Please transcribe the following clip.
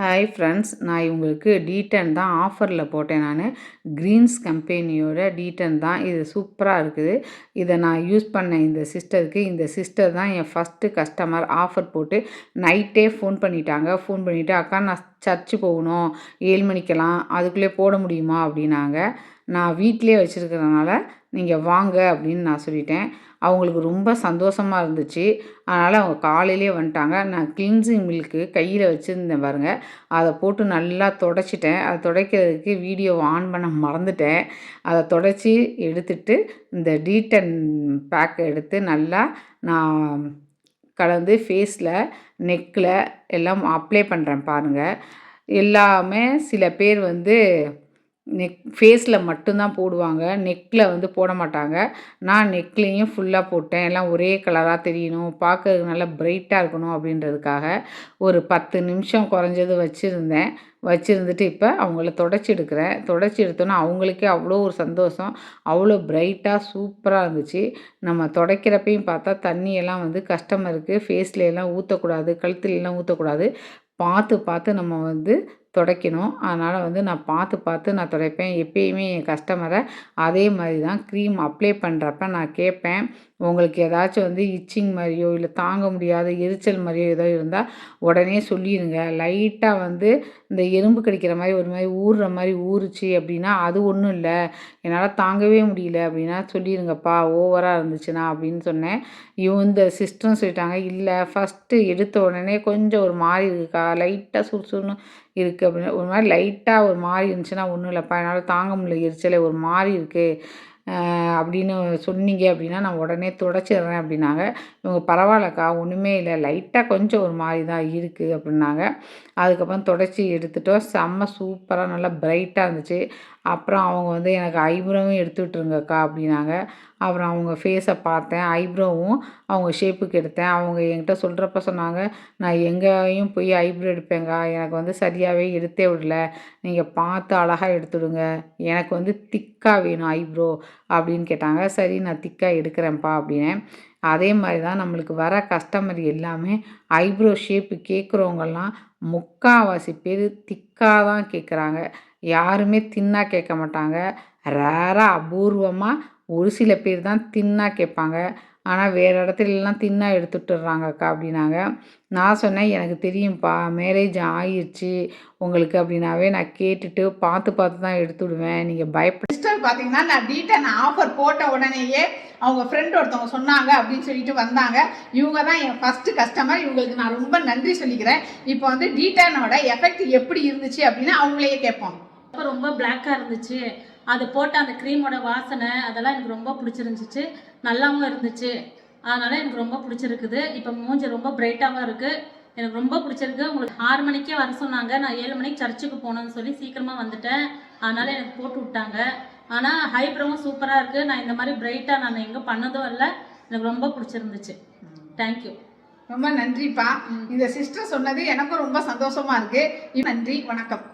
Hi friends நான் இவங்களுக்கு டீட்டன் தான் ஆஃபரில் போட்டேன் நான். க்ரீன்ஸ் கம்பெனியோட டீட்டன் தான். இது சூப்பராக இருக்குது. இதை நான் யூஸ் பண்ணேன் இந்த சிஸ்டருக்கு இந்த சிஸ்டர் தான் என் ஃபஸ்ட்டு கஸ்டமர் ஆஃபர் போட்டு நைட்டே ஃபோன் பண்ணிட்டாங்க. ஃபோன் பண்ணிவிட்டு அக்கா நான் சர்ச்சு போகணும். ஏழு மணிக்கெல்லாம் அதுக்குள்ளே போட முடியுமா? அப்படின்னாங்க. நான் வீட்டிலே வச்சுருக்கிறதுனால நீங்கள் வாங்க அப்படின்னு நான் சொல்லிட்டேன். அவங்களுக்கு ரொம்ப சந்தோஷமாக இருந்துச்சு. அதனால் அவங்க காலையிலே வந்துட்டாங்க. நான் கிளின்சிங் மில்க்கு கையில் வச்சுருந்தேன் பாருங்கள் அதை போட்டு நல்லா தொடச்சிட்டேன். அதை துடைக்கிறதுக்கு வீடியோ ஆன் பண்ண மறந்துட்டேன். அதை தொடச்சி எடுத்துட்டு இந்த டீட்டன் பேக் எடுத்து நல்லா நான் கலந்து ஃபேஸில் நெக்கில் எல்லாம் அப்ளை பண்ணுறேன் பாருங்கள் எல்லாமே சில பேர் வந்து நெக் ஃபேஸில் மட்டும்தான் போடுவாங்க. நெக்கில் வந்து போட மாட்டாங்க. நான் நெக்லேயும் ஃபுல்லாக போட்டேன். எல்லாம் ஒரே கலராக தெரியணும். பார்க்கறதுக்கு நல்லா பிரைட்டாக இருக்கணும் அப்படின்றதுக்காக ஒரு பத்து நிமிஷம் குறைஞ்சது வச்சுருந்தேன். வச்சுருந்துட்டு இப்போ அவங்கள தொடச்சி எடுக்கிறேன். தொடச்சி எடுத்தோன்னே அவங்களுக்கே அவ்வளோ ஒரு சந்தோஷம். அவ்வளோ பிரைட்டாக சூப்பராக இருந்துச்சு. நம்ம துடைக்கிறப்பையும் பார்த்தா தண்ணியெல்லாம் வந்து கஸ்டமருக்கு இருக்குது எல்லாம் ஊற்றக்கூடாது கழுத்துலலாம் ஊற்றக்கூடாது பார்த்து பார்த்து நம்ம வந்து துடைக்கணும். அதனால் வந்து நான் பார்த்து பார்த்து நான் துடைப்பேன். எப்பயுமே என் கஸ்டமரை அதே மாதிரி தான் க்ரீம் அப்ளை பண்ணுறப்ப நான் கேட்பேன். உங்களுக்கு ஏதாச்சும் வந்து இச்சிங் மாதிரியோ இல்லை தாங்க முடியாத எரிச்சல் மாதிரியோ ஏதோ இருந்தால் உடனே சொல்லிடுங்க லைட்டாக வந்து இந்த எறும்பு கடிக்கிற மாதிரி ஒரு மாதிரி ஊறுற மாதிரி ஊறுச்சு அப்படின்னா அது ஒன்றும் இல்லை. என்னால் தாங்கவே முடியல அப்படின்னா சொல்லிடுங்கப்பா ஓவராக இருந்துச்சுன்னா அப்படின்னு சொன்னேன். இவன் இந்த சிஸ்டம் சொல்லிட்டாங்க. இல்லை ஃபஸ்ட்டு எடுத்த உடனே கொஞ்சம் ஒரு மாதிரி இருக்கா? லைட்டாக சுறுசுறுன்னு இருக்குது அப்படின்னு ஒரு மாதிரி லைட்டாக ஒரு மாதிரி இருந்துச்சுன்னா ஒன்றும் இல்லைப்பா என்னால் தாங்க முடியல எரிச்சலே ஒரு மாதிரி இருக்குது அப்படின்னு சொன்னீங்க அப்படின்னா நான் உடனே துடைச்சிடுறேன் அப்படின்னாங்க. இவங்க பரவாயில்லக்கா ஒன்றுமே இல்லை லைட்டாக கொஞ்சம் ஒரு மாதிரி தான் இருக்குது அப்படின்னாங்க. அதுக்கப்புறம் தொடச்சி எடுத்துட்டோம். செம்ம சூப்பராக நல்லா பிரைட்டாக இருந்துச்சு. அப்புறம் அவங்க வந்து எனக்கு ஐப்ரோவும் எடுத்து விட்ருங்கக்கா அப்படின்னாங்க. அப்புறம் அவங்க ஃபேஸை பார்த்தேன் ஐப்ரோவும் அவங்க ஷேப்புக்கு எடுத்தேன். அவங்க என்கிட்ட சொல்கிறப்ப சொன்னாங்க நான் எங்கேயும் போய் ஐப்ரோ எடுப்பேங்க எனக்கு வந்து சரியாகவே எடுத்தே விடல. நீங்கள் பார்த்து அழகாக எடுத்துடுங்க. எனக்கு வந்து திக்காக வேணும் ஐப்ரோ அப்படின்னு கேட்டாங்க. சரி நான் திக்காக எடுக்கிறேன்ப்பா அப்படின்னேன் அதே மாதிரி தான் நம்மளுக்கு வர கஸ்டமர் எல்லாமே ஐப்ரோ ஷேப்பு கேட்குறவங்கெல்லாம் முக்கால்வாசி பேர் திக்காக தான் கேட்குறாங்க. யாருமே தின்னாக கேட்க மாட்டாங்க. ரேராக அபூர்வமாக ஒரு சில பேர் தான் தின்னாக கேட்பாங்க. ஆனால் வேறு இடத்துலலாம் தின்னா எடுத்துட்டுறாங்கக்கா அப்படின்னாங்க. நான் சொன்னேன் எனக்கு தெரியும்ப்பா மேரேஜ் ஆயிடுச்சு உங்களுக்கு அப்படின்னாவே நான் கேட்டுட்டு பார்த்து பார்த்து தான் எடுத்து விடுவேன் நீங்கள் பயப்பட சிஸ்டர் பார்த்தீங்கன்னா நான் டீட்டன் ஆஃபர் போட்ட உடனேயே அவங்க ஃப்ரெண்ட் ஒருத்தவங்க சொன்னாங்க அப்படின்னு சொல்லிட்டு வந்தாங்க. இவங்க தான் என் ஃபர்ஸ்ட் கஸ்டமர் இவங்களுக்கு நான் ரொம்ப நன்றி சொல்லிக்கிறேன். இப்போ வந்து டீட்டனோட எஃபெக்ட் எப்படி இருந்துச்சு அப்படின்னு அவங்களையே கேட்போம். ரொம்ப பிளாக்காக இருந்துச்சு. அது போட்ட அந்த க்ரீமோட வாசனை அதெல்லாம் எனக்கு ரொம்ப பிடிச்சிருந்துச்சு. நல்லாவும் இருந்துச்சு. அதனால் எனக்கு ரொம்ப பிடிச்சிருக்குது. இப்போ மூஞ்சி ரொம்ப பிரைட்டாகவும் இருக்குது எனக்கு ரொம்ப பிடிச்சிருக்கு. உங்களுக்கு ஆறு மணிக்கே வர சொன்னாங்க. நான் ஏழு மணிக்கு சர்ச்சுக்கு போகணுன்னு சொல்லி சீக்கிரமாக வந்துட்டேன். அதனால் எனக்கு போட்டு விட்டாங்க. ஆனால் ஹைப்ரோவும் சூப்பராக இருக்குது நான் இந்த மாதிரி பிரைட்டாக நான் எங்கே பண்ணதும் இல்லை. எனக்கு ரொம்ப பிடிச்சிருந்துச்சு. தேங்க்யூ ரொம்ப நன்றிப்பா. இந்த சிஸ்டர் சொன்னது எனக்கும் ரொம்ப சந்தோஷமா இருக்கு. நன்றி. வணக்கம்.